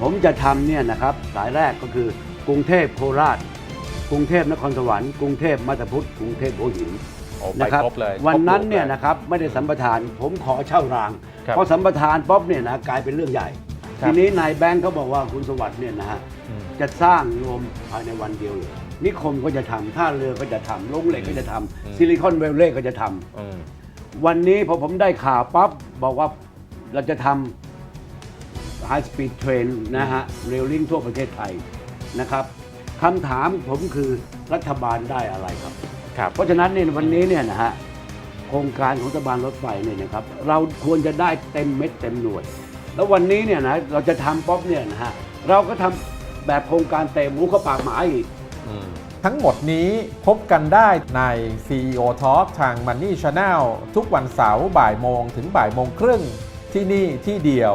ผมจะทำเนี่ยนะครับสายแรกก็คือกรุงเทพโคราช กรุงเทพนครสวรรค์กรุงเทพมาตาพุธกรุงเทพหัวหินโอ้ไปนะครับครบเลยวันนั้นครบรูปเนี่ยลนะครับไม่ได้สัมปทาน ผมขอเช่ารางครับพอสัมปทานป๊อบเนี่ยนะกลายเป็นเรื่องใหญ่ ครับ ทีนี้นายแบงค์เขาบอกว่าคุณสวัสดิ์เนี่ยนะฮะอืม จะสร้างรวมภายในวันเดียวเลยนิคมก็จะทำท่าเรือก็จะทำลงเหล็กก็จะทำอืมซิลิคอนเวลเลย์ก็จะทำ อืม วันนี้พอผมได้ข่าวปั๊บบอกว่าเราจะทำ ไฮสปีดเทรนนะฮะเรลลิงทั่วประเทศไทยนะครับคำถามผมคือรัฐบาลได้อะไรครับ ครับ เพราะฉะนั้นเนี่ยวันนี้เนี่ยนะฮะโครงการของรัฐบาลรถไฟเนี่ยนะครับเราควรจะได้เต็มเม็ดเต็มหน่วย แล้ววันนี้เนี่ยนะเราจะทำป๊อปเนี่ยนะฮะเราก็ทำแบบโครงการเต็มหมูเข้าปากหมาอีกอืมทั้งหมดนี้พบกันได้ใน CEO Talk ทาง Money Channel ทุกวันเสาร์บ่ายโมงถึงบ่ายโมงครึ่งที่นี่ที่เดียว